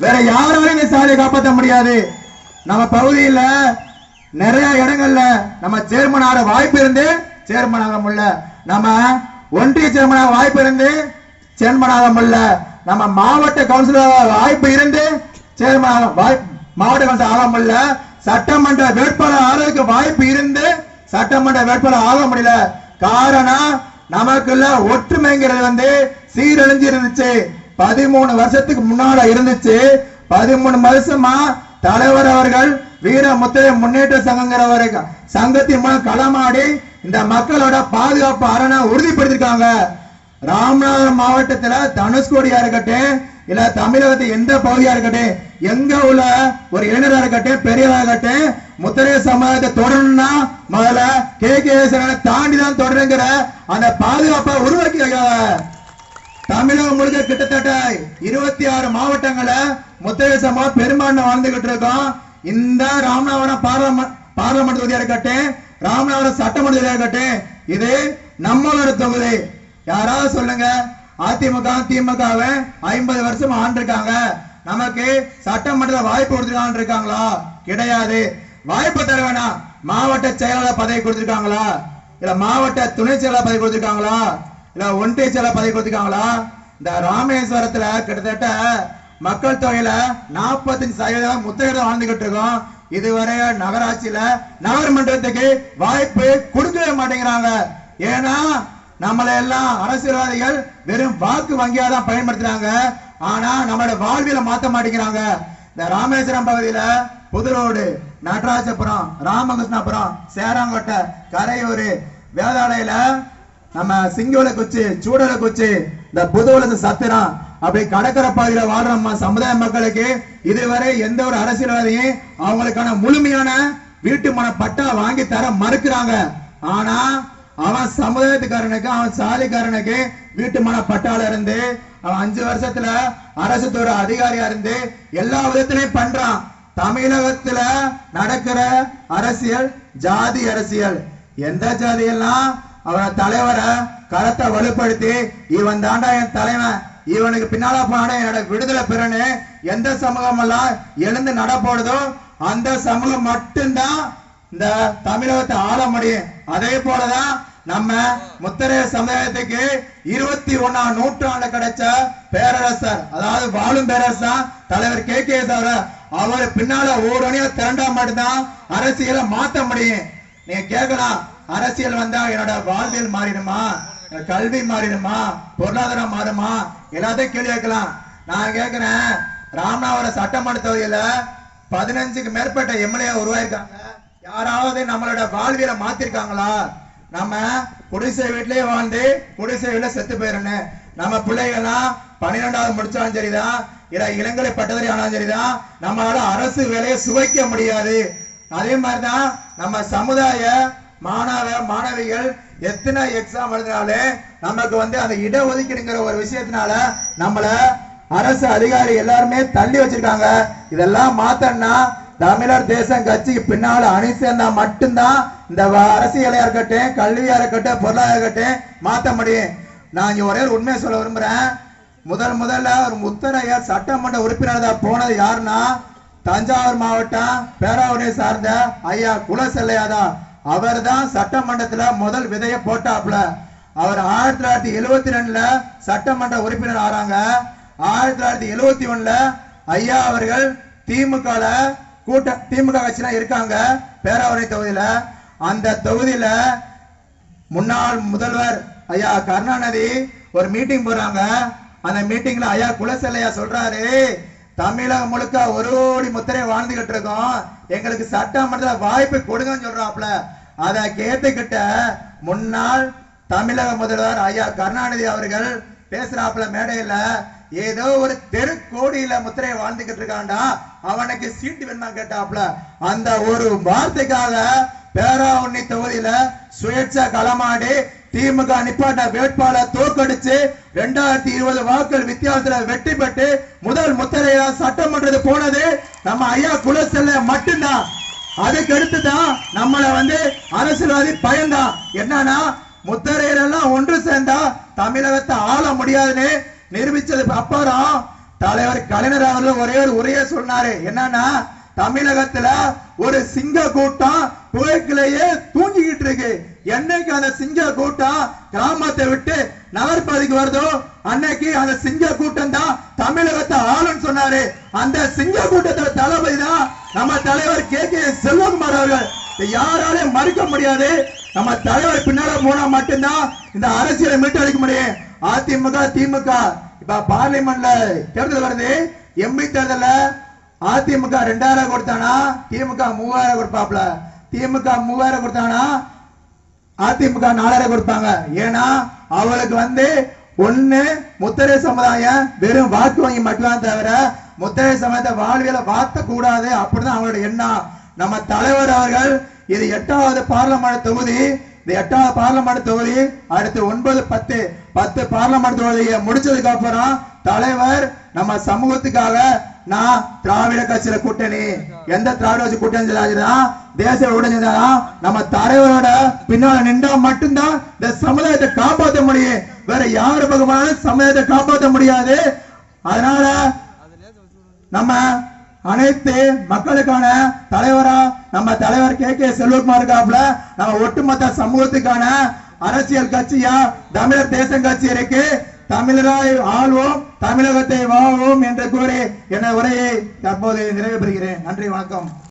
வேற யாராலும் இந்த சாதியை காப்பாற்ற முடியாது. நம்ம பகுதியில நிறைய இடங்கள்ல நம்ம சேர்மன் ஆட வாய்ப்பு இருந்து சேர்மன் ஆக முடியல நம்ம ஒன்றிய சேர்மனாக வாய்ப்பு இருந்து சேர்மன் ஆக முடியல நம்ம மாவட்ட கவுன்சிலர் வாய்ப்பு இருந்து சேர்மன் ஆக வாய்ப்பு மாவட்ட கவுன்சிலர் ஆக முடியல சட்டமன்ற வேட்பாளர் ஆகிறதுக்கு வாய்ப்பு இருந்து சட்டமன்ற வேட்பாளர் ஆக முடியல. காரணம் நமக்குள்ள ஒற்றுமைங்கிறது வந்து சீரழிஞ்சு இருந்துச்சு பதிமூணு வருஷத்துக்கு முன்னால இருந்துச்சு. பதிமூணு வருஷமா தலைவர் அவர்கள் வீர முத்திரை முன்னேற்ற சங்கங்கிற சங்கத்தின் மூலம் களமாடி இந்த மக்களோட பாதுகாப்பு அரணை உறுதிப்படுத்திருக்காங்க. ராமநாதபுரம் மாவட்டத்துல தனுஷ்கோடியா இருக்கட்டும் இல்ல தமிழகத்து எந்த பகுதியா இருக்கட்டும் எங்க உள்ள ஒரு இளைஞரா இருக்கட்டும் பெரியவரா இருக்கட்டும் முத்திரை சமுதாயத்தை தொடரணும்னா முதல்ல கே கே தாண்டி தான் தொடருங்கிற அந்த பாதுகாப்பை உருவாக்கி வைக்காங்க தமிழகம் முழுக்க கிட்டத்தட்ட இருபத்தி ஆறு மாவட்டங்களை முத்தரசமா பெரும்பான்மை வாழ்ந்துகிட்டு இருக்கோம் இந்த ராமநாதபுரம் பாராளுமன்ற பார்லமெண்ட் தொகுதியா இருக்கட்டும் ராமநாதபுரம் சட்டமன்ற தொகுதியா இருக்கட்டும் இது நம்மளோட தொகுதி. யாராவது சொல்லுங்க. அதிமுக திமுகவை ஐம்பது வருஷம் ஆண்டிருக்காங்க. நமக்கு சட்டமன்ற வாய்ப்பு கொடுத்துருக்கான்னு இருக்காங்களா? கிடையாது. வாய்ப்பு தர வேணாம். மாவட்ட செயலாளர் பதவி கொடுத்திருக்காங்களா? இல்ல மாவட்ட துணை செயலாளர் பதவி கொடுத்திருக்காங்களா? இல்ல ஒன்றிய செயலாளர் பதவி கொடுத்துருக்காங்களா? இந்த ராமேஸ்வரத்துல கிட்டத்தட்ட மக்கள் தொகையில நாற்பத்தஞ்சு சதவீதம் முத்தகர்கள் வாழ்ந்துகிட்டு இருக்கோம். இதுவரை நகராட்சியில நகர்மன்றத்துக்கு வாய்ப்பு கொடுக்கவே மாட்டேங்கிறாங்க. ஏன்னா நம்மள எல்லாம் அரசியல்வாதிகள் வெறும் வாக்கு வங்கியா தான் பயன்படுத்துறாங்க. ஆனா நம்மளோட வாழ்வியல மாத்த மாட்டேங்கிறாங்க. இந்த ராமேஸ்வரம் பகுதியில புதுரோடு நடராஜபுரம் ராமகிருஷ்ணபுரம் சேராங்கோட்டை கரையூர் வேதாலயில நம்ம சிங்கோல கொச்சு சூடல கொச்சு இந்த புதுவலத்து சத்திரம் அப்படி கடற்கரை பகுதியில் வாழ்ற நம்ம சமுதாய மக்களுக்கு இதுவரை எந்த ஒரு அரசியல்வாதியும் அவங்களுக்கான முழுமையான வீட்டு மன பட்டா வாங்கி தர மறுக்கிறாங்க. ஆனா அவன் சமுதாயத்துக்காரனுக்கு அவன் சாதிக்காரனுக்கு வீட்டு மன பட்டால இருந்து அவன் அஞ்சு வருஷத்துல அரசு துறை அதிகாரியா இருந்து எல்லா விதத்திலையும் பண்றான். தமிழகத்துல நடக்கிற அரசியல் ஜாதி அரசியல். எந்த ஜாதியெல்லாம் அவனை தலைவரை கரத்தை வலுப்படுத்தி இவன் தாண்டா என் தலைவன். இவனுக்கு பின்னால போன என்னோட விடுதலை பெறனு எந்த சமூகம் எல்லாம் எழுந்து நடப்போடுதோ அந்த சமூகம் மட்டும்தான் இந்த தமிழகத்தை ஆள முடியும். அதே போலதான் நம்ம முத்தரைய சமுதாயத்துக்கு இருபத்தி ஒன்னாம் நூற்றாண்டு கிடைச்ச பேரரசர் அதாவது வாழும் பேரரசர் தலைவர் கே. கே. அவர் பின்னால ஓரணியா திரண்டா மட்டும்தான் அரசியலை மாத்த முடியும். நீங்க கேட்கலாம் அரசியல் வந்தா என்னோட வாழ்வியல் மாறிடுமா? கல்வி மாறிடுமா? பொருளாதாரம் மாறுமா? எல்லாத்தையும் கேள்வி கேட்கலாம். நான் கேட்கிறேன் ராமநாதபுரம் சட்டமன்ற தொகுதியில பதினஞ்சுக்கு மேற்பட்ட எம்எல்ஏ உருவாயிருக்காங்க. யாராவது நம்மளோட வாழ்வியலை மாத்திருக்காங்களா? நம்ம குடிசை வீட்லயே வாழ்ந்து குடிசை வீட்டுல செத்து போயிடணும். நம்ம பிள்ளைகள்லாம் பன்னிரெண்டாவது முடிச்சாலும் சரிதான் இல்ல இளங்கலை பட்டதாரி ஆனாலும் சரிதான் நம்மளால அரசு வேலையை சுவைக்க முடியாது. அதே மாதிரிதான் நம்ம சமுதாய மாணவ மாணவிகள் எத்தனை எக்ஸாம் எழுதினாலே நமக்கு வந்து அந்த இடஒதுக்கீடுங்கிற ஒரு விஷயத்தினால நம்மள அரசு அதிகாரி எல்லாருமே தள்ளி வச்சிருக்காங்க. இதெல்லாம் மாத்தன்னா தமிழர் தேசம் கட்சிக்கு பின்னால அணி சேர்ந்தா மட்டும்தான் இந்த வ- அரசியலையா இருக்கட்டும் கல்வியா இருக்கட்டும் பொருளாதார இருக்கட்டும் மாத்த முடியும். நான் இங்க ஒரே ஒரு உண்மையை சொல்ல விரும்புறேன். முதல் முதல்ல ஒரு முத்தரையர் சட்டமன்ற உறுப்பினரா போனது யாருன்னா தஞ்சாவூர் மாவட்டம் பேராவூரை சார்ந்த ஐயா குலசெல்லையாதா அவர் தான் சட்டமன்றத்துல முதல் விதைய போட்டாப்ல அவர் ஆயிரத்தி தொள்ளாயிரத்தி எழுவத்தி ரெண்டுல சட்டமன்ற உறுப்பினர் ஆறாங்க. ஆயிரத்தி தொள்ளாயிரத்தி எழுவத்தி ஒண்ணுல ஐயா அவர்கள் திமுக கூட்ட திமுக கட்சியில இருக்காங்க பேராவூரை தொகுதியில. அந்த தொகுதியில முன்னாள் முதல்வர் ஐயா கருணாநிதி ஒரு மீட்டிங் போறாங்க அந்த மீட்டிங்ல ஐயா குலசெல்லையா சொல்றாரு தமிழகம் முழுக்க ஒரு கோடி முத்திரை வாழ்ந்துகிட்டு இருக்கோம் எங்களுக்கு சட்டமன்றத்தில் வாய்ப்பு கொடுங்கன்னு சொல்றாப்ல அதை கேட்டுக்கிட்ட முன்னாள் தமிழக முதல்வர் ஐயா கருணாநிதி அவர்கள் பேசுறாப்புல மேடையில ஏதோ ஒரு தெரு கோடியில முத்திரை வாழ்ந்துகிட்டு இருக்காண்டா அவனுக்கு சீட்டு வேணுமா கேட்டாப்ல அந்த ஒரு வார்த்தைக்காக பேராவண்ணி தொகுதியில சுயேட்சா களமாடி திமுக நிப்பாட்ட வேட்பாளர் தோக்கடிச்சு ரெண்டாயிரத்தி இருபது வாக்கள் வித்தியாசத்துல வெற்றி பெற்று முதல் முத்தரையா சட்டமன்றது போனது நம்ம ஐயா குலசெல்ல மட்டும்தான். அதுக்கு அடுத்துதான் நம்மள வந்து அரசியல்வாதி பயந்தான் என்னன்னா முத்தரையர் எல்லாம் ஒன்று சேர்ந்தா தமிழகத்தை ஆள முடியாதுன்னு நிரூபிச்சது அப்புறம் தலைவர் கலைஞர் அவர்கள் ஒரே ஒரு உரையை சொன்னாரு. என்னன்னா தமிழகத்துல ஒரு சிங்க கூட்டம் புகைக்கிலேயே தூங்கிக்கிட்டு இருக்கு. என்னைக்கு அந்த சிங்க கூட்டம் கிராமத்தை விட்டு நகர்பகுதிக்கு வருதோ அன்னைக்கு அந்த சிங்க கூட்டம் தான் தமிழகத்தை ஆளுன்னு சொன்னாரு. அந்த சிங்க கூட்டத்தோட தளபதி தான் நம்ம தலைவர் கே. கே. செல்வகுமார் அவர்கள். யாராலையும் மறுக்க முடியாது. நம்ம தலைவர் பின்னால போனா மட்டும்தான் இந்த அரசியலை மீட்டெடுக்க முடியும். அதிமுக திமுக. இப்ப பார்லிமெண்ட்ல தேர்தல் வருது. எம்பி தேர்தல அதிமுக ரெண்டாயிரம் கொடுத்தானா? திமுக மூவாயிரம் கொடுப்பாப்ல. திமுக மூவாயிரம் கொடுத்தானா? அதிமுக நாலரை கொடுப்பாங்க ஏன்னா அவளுக்கு வந்து ஒண்ணு முத்தரை சமுதாயம் வெறும் வாக்கு வாங்கி மட்டும்தான் தவிர முத்தரை சமுதாயத்தை வாழ்வியல வாத்த கூடாது அப்படிதான் அவங்களோட எண்ணம். நம்ம தலைவர் அவர்கள் இது எட்டாவது பார்லமெண்ட் தொகுதி. இந்த எட்டாவது பார்லமெண்ட் தொகுதி அடுத்து ஒன்பது பத்து. பத்து பார்லமெண்ட் தொகுதியை முடிச்சதுக்கு அப்புறம் தலைவர் நம்ம சமூகத்துக்காக நான் திராவிட கட்சியில கூட்டணி. எந்த திராவிட கட்சி கூட்டணி செஞ்சாதான் தேச நம்ம தலைவரோட பின்னால நின்றா மட்டும்தான் இந்த சமுதாயத்தை காப்பாற்ற முடியும். வேற யார் பக்கமானாலும் சமுதாயத்தை காப்பாற்ற முடியாது. அதனால நம்ம அனைத்து மக்களுக்கான தலைவரா நம்ம தலைவர் கே. கே. செல்வகுமார் இருக்காப்ல நம்ம ஒட்டுமொத்த சமூகத்துக்கான அரசியல் கட்சியா தமிழர் தேசம் கட்சி இருக்கு. தமிழராய் ஆள்வோம் தமிழகத்தை வாழ்வோம் என்று கூறி என உரையை தற்போது நிறைவு பெறுகிறேன் நன்றி வணக்கம்.